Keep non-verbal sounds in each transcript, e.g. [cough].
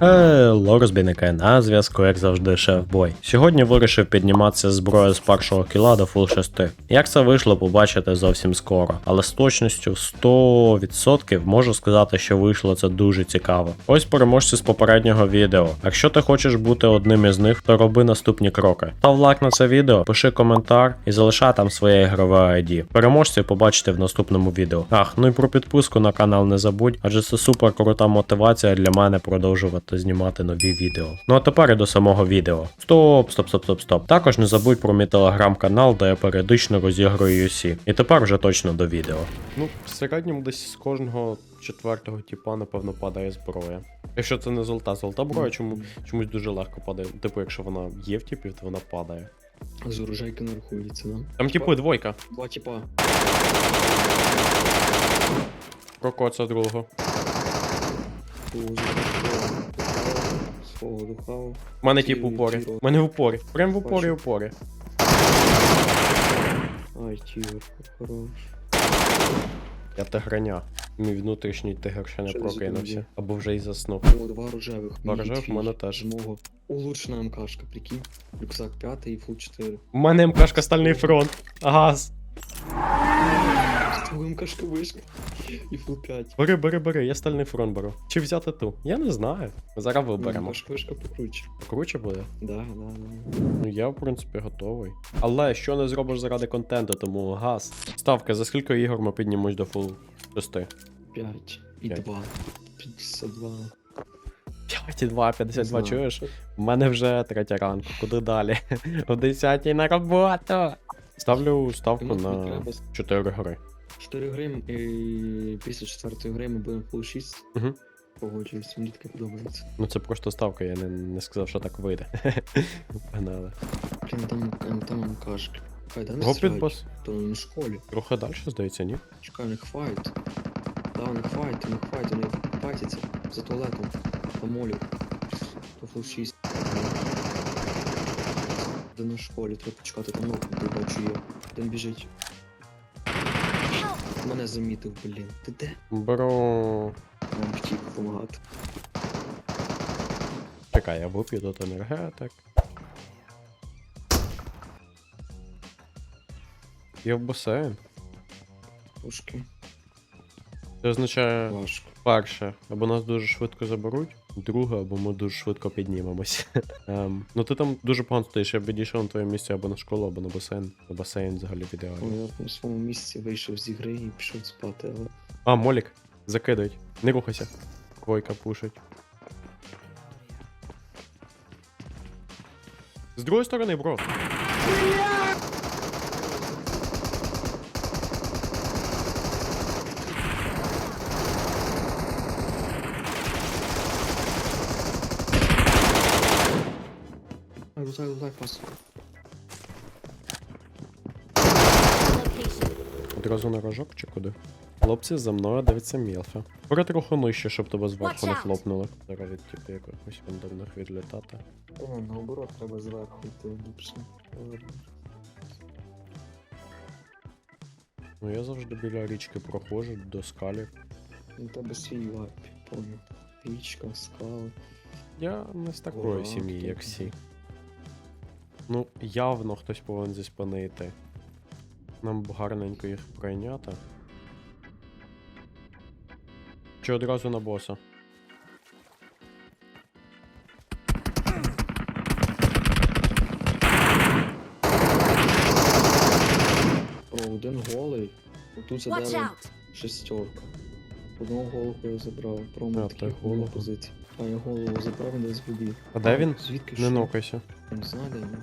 Ело, розбійники, на зв'язку, як завжди, шеф бой. Сьогодні вирішив підніматися зброю з першого кіла до фул 6. Як це вийшло, побачите зовсім скоро, але з точністю 100% можу сказати, що вийшло це дуже цікаво. Ось переможці з попереднього відео. Якщо ти хочеш бути одним із них, то роби наступні кроки. Став лайк на це відео, пиши коментар і залишай там своє ігрове ID. Переможців побачите в наступному відео. Ах, ну і про підписку на канал не забудь, адже це супер крута мотивація для мене продовжувати знімати нові відео. Ну а тепер і до самого відео. Стоп, стоп, стоп, стоп, стоп. Також не забудь про мій телеграм-канал, де я періодично розігрую UC. І тепер вже точно до відео. Ну, в середньому десь з кожного четвертого типа, напевно, падає зброя. Якщо це не золота, золота зброя чому, чомусь дуже легко падає. Типу, якщо вона є в типів, то вона падає. З урожайки не рахується, да? Там типу двойка. Два типа. Прокоца другого. Лузу, Свого духав. У мене тип упорі. У мене в упорі. Прям в упорі, упорі. Ай, тігр, хорош. Я тигреня. Мій внутрішній тигр ще не Що прокинувся. за Або вже й заснув. О, два рожевих. Два Мій рожевих твій, в мене теж. Мого. Улучшена МКшка, прикинь. Рюкзак 5 і фул 4. У мене МКшка стальний фронт. Газ. МКшка вишка. І фул 5. Бери, бери, бери, я стальний фронт беру. Чи взяти ту? Я не знаю. Зараз виберемо. МКшка вишка покруче. Круче буде. Да, да, да. Ну я в принципі готовий. Але що не зробиш заради контенту, тому газ. Ставка, за скільки ігор ми піднімемось до фул 6? 5 і П'ять. 2. 52. 5 і 2, 52, Не чуєш? У мене вже третя ранку. Куди далі? [laughs] О 10 на роботу. Ставлю ставку на треба 4 гри. 4 гри, і після 4 гри ми будемо фул 6. Мгм. Погоджуюсь, мені таке подобається. Ну це просто ставка, я не, не сказав, що так вийде. [laughs] Погнали. Блін, там, там, там МКшки. Хай, да, не. То на школі. Трохи далі, здається, ні? Чекай, у них файт. Да, у них файт, у них файт, вони файтяться за туалетом. По молю. То фул 6. Де на школі, треба почекати, там де бачу є. Один біжить. Мене замітив, блін. Ти де? Бро. Нам хотів допомагати. Чекай, я вип'ю тут енергетик. Я в басейн. Трошки Це означає важко. перше, або нас дуже швидко заберуть, друге, або ми дуже швидко піднімемось. [laughs] Ем, ну ти там дуже погано стоїш, я б відійшов на твоє місце або на школу, або на басейн. На басейн взагалі в ідеалі. Ну, Я на своєму місці вийшов з ігри і пішов спати, але А, молік, закидають. Не рухайся. Двойка пушить. З другої сторони, бро. Ай, лутай, лутай, пас. Одразу на рожок чи куди? Хлопці, за мною дивиться мілфа. Бери трохи нижче, щоб тебе зверху не хлопнули. Зараз від типу якихось рандомних відлітати. О, наоборот, треба зверху йти ліпше. Ну я завжди біля річки проходжу до скалів. У тебе свій вайп, понял. Річка, скали. Я не з такої сім'ї, як всі. Ну, явно хтось повинен зі спини йти. Нам б гарненько їх прийняти. Чи одразу на боса? О, один голий. Отут за Watch деревом out! шестерка. Одного голову я забрав. Промо А, голову. позиції. А я голову забрав, він десь. А де він? Звідки Не що? нокайся. Не знаю, де він.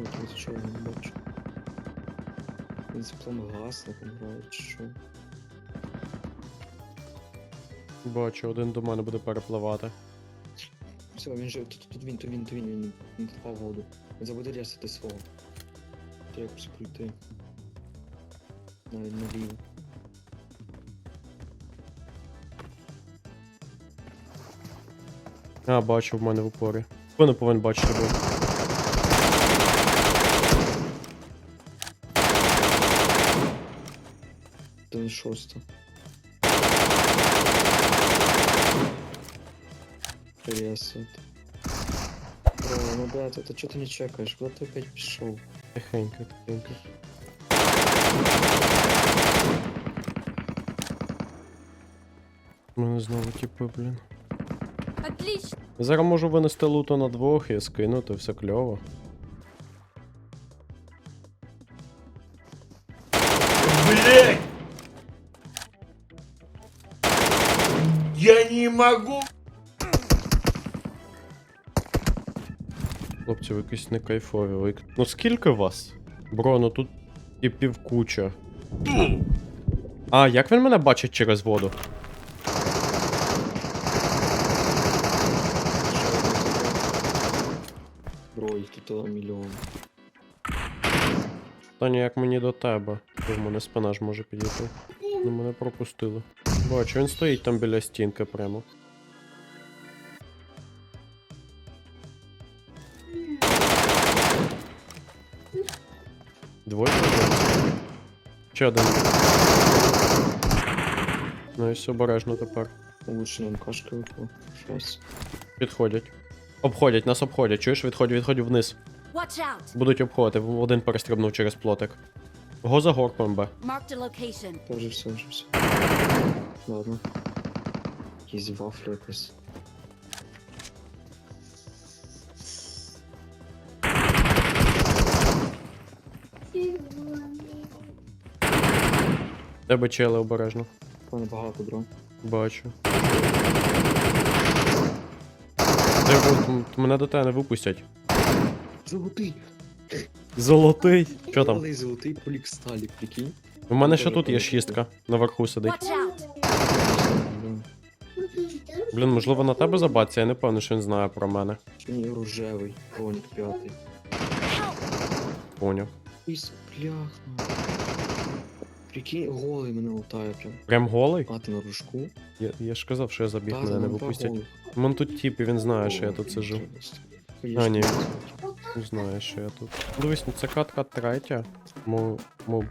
От, ось чого я не бачу. Він з пламогасником грає, чи що? Бачу, один до мене буде перепливати. Все, він же тут, тут він, то він, то він, він, він впав в воду. Він забуде рясити свого. Треба якось пройти. Навіть наліво. А, бачу в мене в упорі. Спину повинен бачити був. День шоста. Привет, Бро, ну брат, это что ты не чекаешь? Куда ты опять пришел? Тихенько, тихенько. У мене знову типи, блін. Отлично. Зараз можу винести луту на двох і скинути, все кльово. Блять! Я не могу! Хлопці, ви якісь не кайфові. Ви... Ну скільки вас? Бро, ну тут і півкуча. А, як він мене бачить через воду? Бро, их тут а, миллион. Та ніяк мені до тебе. Бо в мене спина ж може підійти. Ну мене пропустили. Бачу, він стоїть там біля стінки прямо. Двоє один. Ще один. Ну і все обережно тепер. Лучше нам кашка выпала. Сейчас. Підходять. Обходять, нас обходять. Чуєш, відходь, відходь вниз. Будуть обходити. Один перестрибнув через плотик. Го за горком, Б. Marked a все, уже все. Ладно. Есть вафли якось. Тебе чели обережно. Пане багато, бро. Бачу. Треба, мене до тебе не випустять. Золотий! Золотий. Що там? Малий золотий полік сталі, прикинь. У мене ще тут є шістка. Наверху сидить. Блін. Можливо, на тебе забаться, я не певний, що він знає про мене. Чи ні, рожевий, бронік п'ятий. Поняв. Іс, бляха. Прикинь, голий мене лутає прям. Прям голий? А ти на ружку? Я, я ж казав, що я забіг, мене не випустять. Голих. Тут тіп, і він знає, що я тут сижу. А, ні. Він знає, що я тут. Дивись, ну це катка третя. Ми, ми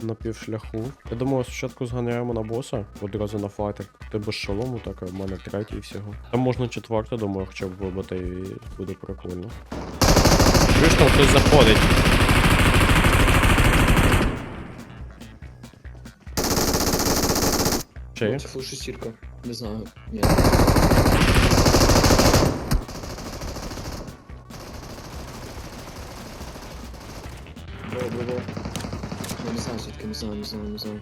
на півшляху. Я думаю, спочатку зганяємо на боса, одразу на файтер. Ти без шолому, так, а в мене третій всього. Там можна четверте, думаю, хоча б вибити і буде прикольно. Чуєш, там хтось заходить. Це фул шестірка. Не знаю. Ні. Бро, бро, бро. Я не знаю, все-таки не знаю, не знаю, не знаю.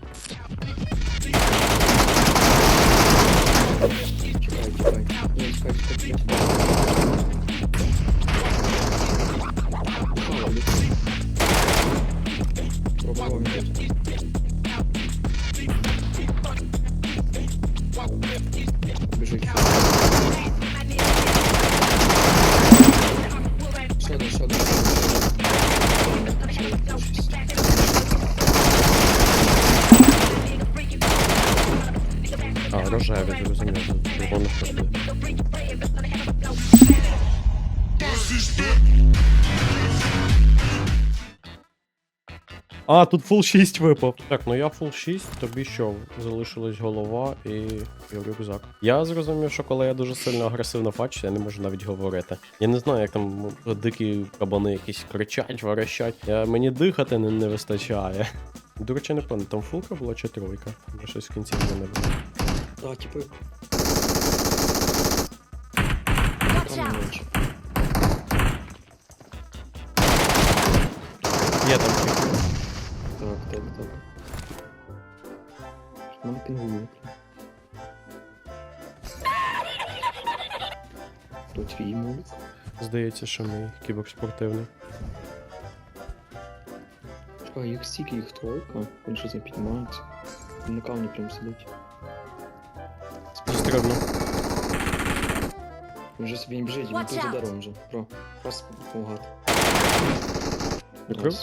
Чекай, чекай. Ні, чекай, чекай, чекай. Упала, летить. Бро, А, тут фул 6 випав. Так, ну я фул 6, тобі що, залишилась голова і, і рюкзак. Я зрозумів, що коли я дуже сильно агресивно фачу, я не можу навіть говорити. Я не знаю, як там дикі кабани якісь кричать, верещать. Я, мені дихати не, не вистачає. До речі, не пам'ятаю, там фулка була чи тройка? Я щось в кінці не було. А, типу. Є там тип. Так, так, так. Нам пінгує. То твій мовик. Здається, що мій кіберспортивний. А, їх стільки, їх тройка. Він щось не піднімається. Він на камні прям сидить. Застрибнув. Він вже собі не біжить, він Watch тут за out. деревом вже. Про, просто допомагати. Прикрив?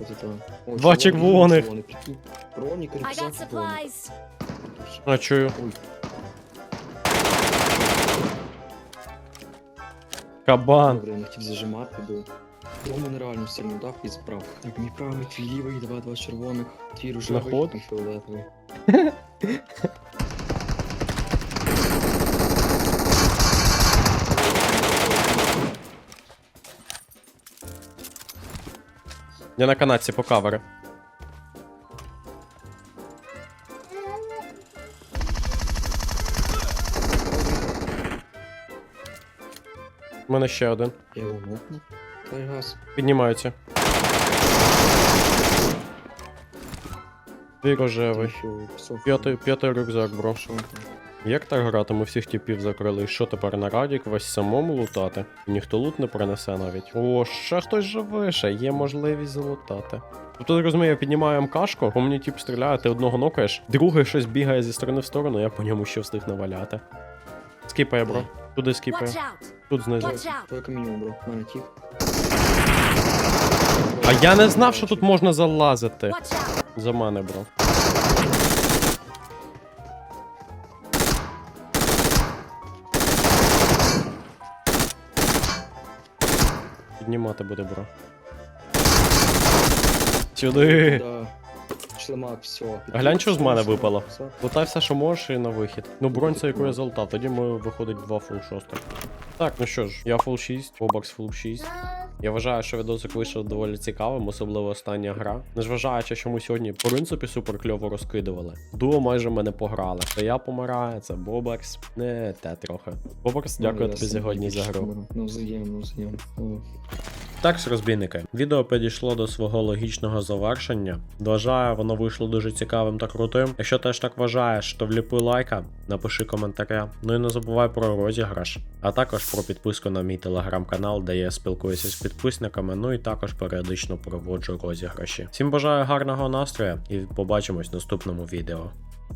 Найс. От это. О, Два червоних. червоний, прикинь. Бронік, I got рюкзак, бронік. supplies. А, чую. Ой, Кабан. добре, я не хотів зажимати, бо Тому нереально сильно дав і справ. Так, мій правий, твій лівий, два, два червоних, твій рожевий ход? фіолетовий. [laughs] Я на канадці по кавери. У мене ще один. Я мокну. Той газ. Піднімаються. Твій рожевий. П'ятий, рюкзак, бро. Що? Як так грати? Ми всіх типів закрили. І що тепер на радік весь самому лутати? Ніхто лут не принесе навіть. О, ще хтось живе, ще є можливість залутати. Тобто ти розумію, я піднімаю МКшку, по мені тип стріляє, ти одного нокаєш, другий щось бігає зі сторони в сторону, я по ньому ще встиг наваляти. Скіпає, бро. Туди скіпає. Тут знизу. Твоє камінь, бро. Мене тіп. А я не знав, що тут можна залазити. За мене, бро. Піднімати буде, бро. Сюди. Да. Шлемак, все. А глянь, що з мене випало. Лутай все, що можеш, і на вихід. Ну, бронь це яку я залутав, тоді ми виходить два фул шостих. Так, ну що ж, я фул 6, Бобакс фул 6. Я вважаю, що відосик вийшов доволі цікавим, особливо остання гра. Незважаючи, що ми сьогодні, в принципі, супер кльово розкидували. Дуо майже мене пограли. Це я помираю, це Бобакс. Не те трохи. Бобакс, дякую тобі сьогодні за гру. Ну, взаємно, взаємно. Так, ж, розбійники, відео підійшло до свого логічного завершення. Вважаю, воно вийшло дуже цікавим та крутим. Якщо теж так вважаєш, то вліпи лайка, напиши коментаря. Ну і не забувай про розіграш, а також про підписку на мій телеграм-канал, де я спілкуюся з підписниками. Ну і також періодично проводжу розіграші. Всім бажаю гарного настрою і побачимось в наступному відео.